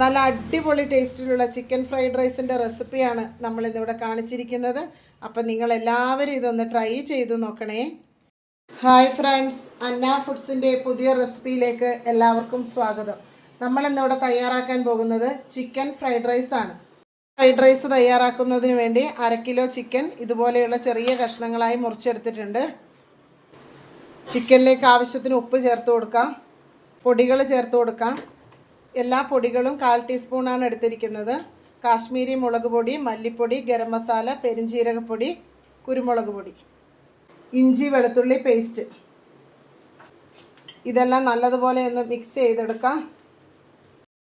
നല്ല അടിപൊളി ടേസ്റ്റിലുള്ള chicken fried റൈസിന്റെ റെസിപ്പിയാണ് നമ്മൾ ഇന്നിവിടെ കാണിച്ചിരിക്കുന്നത്. അപ്പം നിങ്ങൾ എല്ലാവരും ഇതൊന്ന് ട്രൈ ചെയ്ത് നോക്കണേ. ഹായ് ഫ്രണ്ട്സ് അന്ന ഫുഡ്സിന്റെ പുതിയ റെസിപ്പിയിലേക്ക് എല്ലാവർക്കും സ്വാഗതം. നമ്മളിന്നിവിടെ തയ്യാറാക്കാൻ പോകുന്നത് ചിക്കൻ ഫ്രൈഡ് റൈസ് ആണ്. ഫ്രൈഡ് റൈസ് തയ്യാറാക്കുന്നതിന് വേണ്ടി അര കിലോ ചിക്കൻ ഇതുപോലെയുള്ള ചെറിയ കഷ്ണങ്ങളായി മുറിച്ചെടുത്തിട്ടുണ്ട്. ചിക്കനിലേക്ക് ആവശ്യത്തിന് ഉപ്പ് ചേർത്ത് കൊടുക്കാം. പൊടികൾ ചേർത്ത് കൊടുക്കാം. എല്ലാ പൊടികളും കാൽ ടീസ്പൂണാണ് എടുത്തിരിക്കുന്നത്. കാശ്മീരി മുളക് പൊടി മല്ലിപ്പൊടി ഗരം മസാല പെരിഞ്ജീരകപ്പൊടി കുരുമുളക് പൊടി. ഇഞ്ചി വെളുത്തുള്ളി പേസ്റ്റ്. ഇതെല്ലാം നല്ലതുപോലെ ഒന്ന് മിക്സ് ചെയ്തെടുക്കാം.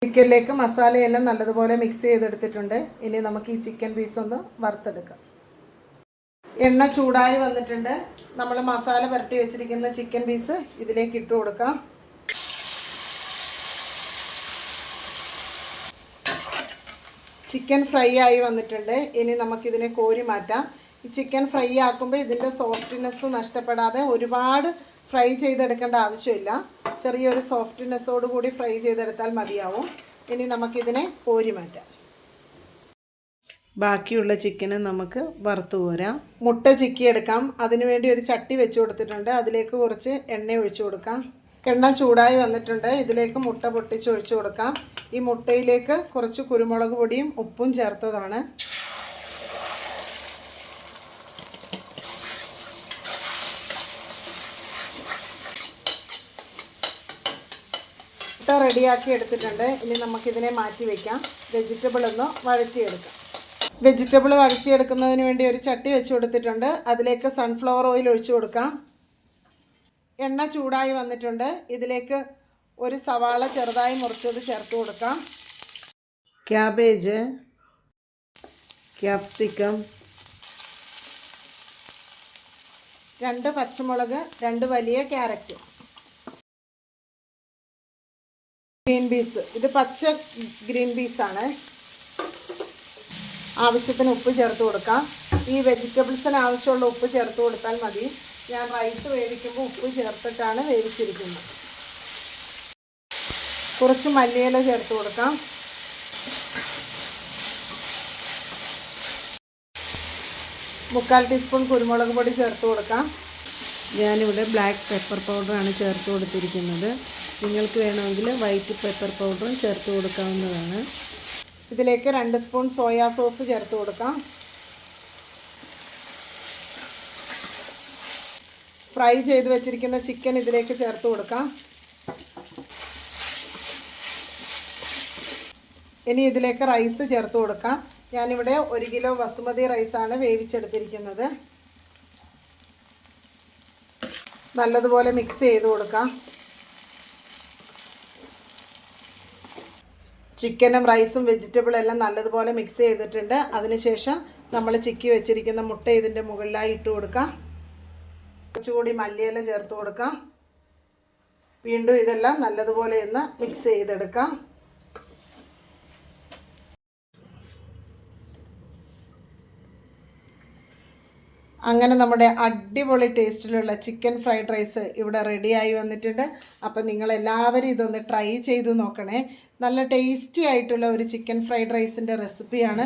ചിക്കനിലേക്ക് മസാലയെല്ലാം നല്ലതുപോലെ മിക്സ് ചെയ്തെടുത്തിട്ടുണ്ട്. ഇനി നമുക്ക് ഈ ചിക്കൻ പീസ് ഒന്ന് വറുത്തെടുക്കാം. എണ്ണ ചൂടായി വന്നിട്ടുണ്ട്. നമ്മൾ മസാല പുരട്ടി വെച്ചിരിക്കുന്ന ചിക്കൻ പീസ് ഇതിലേക്ക് ഇട്ട് കൊടുക്കാം. ചിക്കൻ ഫ്രൈ ആയി വന്നിട്ടുണ്ട്. ഇനി നമുക്കിതിനെ കോരി മാറ്റാം. ഈ ചിക്കൻ ഫ്രൈ ആക്കുമ്പോൾ ഇതിന്റെ സോഫ്റ്റ്നെസ് നഷ്ടപ്പെടാതെ ഒരുപാട് ഫ്രൈ ചെയ്തെടുക്കേണ്ട ആവശ്യമില്ല. ചെറിയൊരു സോഫ്റ്റ്നെസ്സോട് കൂടി ഫ്രൈ ചെയ്തെടുത്താൽ മതിയാവും. ഇനി നമുക്കിതിനെ കോരി മാറ്റാം. ബാക്കിയുള്ള ചിക്കന് നമുക്ക് വറുത്ത് പോരാം മുട്ട ചിക്കി എടുക്കാം അതിനുവേണ്ടി ഒരു ചട്ടി വെച്ച് കൊടുത്തിട്ടുണ്ട്. അതിലേക്ക് കുറച്ച് എണ്ണ ഒഴിച്ചു കൊടുക്കാം. എണ്ണ ചൂടായി വന്നിട്ടുണ്ട്. ഇതിലേക്ക് മുട്ട പൊട്ടിച്ചൊഴിച്ചു കൊടുക്കാം. ഈ മുട്ടയിലേക്ക് കുറച്ച് കുരുമുളക് പൊടിയും ഉപ്പും ചേർത്തതാണ്. മുട്ട റെഡിയാക്കി എടുത്തിട്ടുണ്ട്. ഇനി നമുക്കിതിനെ മാറ്റി വയ്ക്കാം വെജിറ്റബിൾ ഒന്ന് വഴറ്റിയെടുക്കാം. വെജിറ്റബിൾ വഴറ്റിയെടുക്കുന്നതിന് വേണ്ടി ഒരു ചട്ടി വെച്ച് കൊടുത്തിട്ടുണ്ട്. അതിലേക്ക് സൺഫ്ലവർ ഓയിൽ ഒഴിച്ചു കൊടുക്കാം. എണ്ണ ചൂടായി വന്നിട്ടുണ്ട്. ഇതിലേക്ക് ഒരു സവാള ചെറുതായി മുറിച്ചത് ചേർത്ത് കൊടുക്കാം. ക്യാബേജ് ക്യാപ്സിക്കം രണ്ട് പച്ചമുളക് രണ്ട് വലിയ ക്യാരറ്റ്. Green peas. ഇത് പച്ച ഗ്രീൻ പീസാണ്. ആവശ്യത്തിന് ഉപ്പ് ചേർത്ത് കൊടുക്കാം. ഈ വെജിറ്റബിൾസിന് ആവശ്യമുള്ള ഉപ്പ് ചേർത്ത് കൊടുത്താൽ മതി. ഞാൻ റൈസ് വേവിക്കുമ്പോൾ ഉപ്പ് ചേർത്തിട്ടാണ് വേവിച്ചിരിക്കുന്നത്. കുറച്ച് മല്ലിയില ചേർത്ത് കൊടുക്കാം. മുക്കാൽ ടീസ്പൂൺ കുരുമുളക് പൊടി ചേർത്ത് കൊടുക്കാം. ഞാനിവിടെ ബ്ലാക്ക് പെപ്പർ പൗഡറാണ് ചേർത്ത് കൊടുത്തിരിക്കുന്നത്. നിങ്ങൾക്ക് വേണമെങ്കിൽ വൈറ്റ് പെപ്പർ പൗഡറും ചേർത്ത് കൊടുക്കാവുന്നതാണ്. ഇതിലേക്ക് രണ്ട് സ്പൂൺ സോയാ സോസ് ചേർത്ത് കൊടുക്കാം. ഫ്രൈ ചെയ്ത് വെച്ചിരിക്കുന്ന ചിക്കൻ ഇതിലേക്ക് ചേർത്ത് കൊടുക്കാം. ഇനി ഇതിലേക്ക് റൈസ് ചേർത്ത് കൊടുക്കാം. ഞാനിവിടെ ഒരു കിലോ ബസുമതി റൈസാണ് വേവിച്ചെടുത്തിരിക്കുന്നത്. നല്ലതുപോലെ മിക്സ് ചെയ്ത് കൊടുക്കാം. ചിക്കനും റൈസും വെജിറ്റബിൾ എല്ലാം നല്ലതുപോലെ മിക്സ് ചെയ്തിട്ടുണ്ട്. അതിനുശേഷം നമ്മൾ ചിക്കി വെച്ചിരിക്കുന്ന മുട്ട ഇതിന്റെ മുകളിലായി ഇട്ട് കൊടുക്കാം. കുറച്ചുകൂടി മല്ലിയില ചേർത്ത് കൊടുക്കാം. വീണ്ടും ഇതെല്ലാം നല്ലതുപോലെ ഒന്ന് മിക്സ് ചെയ്തെടുക്കാം. അങ്ങനെ നമ്മുടെ അടിപൊളി ടേസ്റ്റിലുള്ള ചിക്കൻ ഫ്രൈഡ് റൈസ് ഇവിടെ റെഡിയായി വന്നിട്ടുണ്ട്. അപ്പം നിങ്ങളെല്ലാവരും ഇതൊന്ന് ട്രൈ ചെയ്ത് നോക്കണേ. നല്ല ടേസ്റ്റി ആയിട്ടുള്ള ഒരു ചിക്കൻ ഫ്രൈഡ് റൈസിന്റെ റെസിപ്പിയാണ്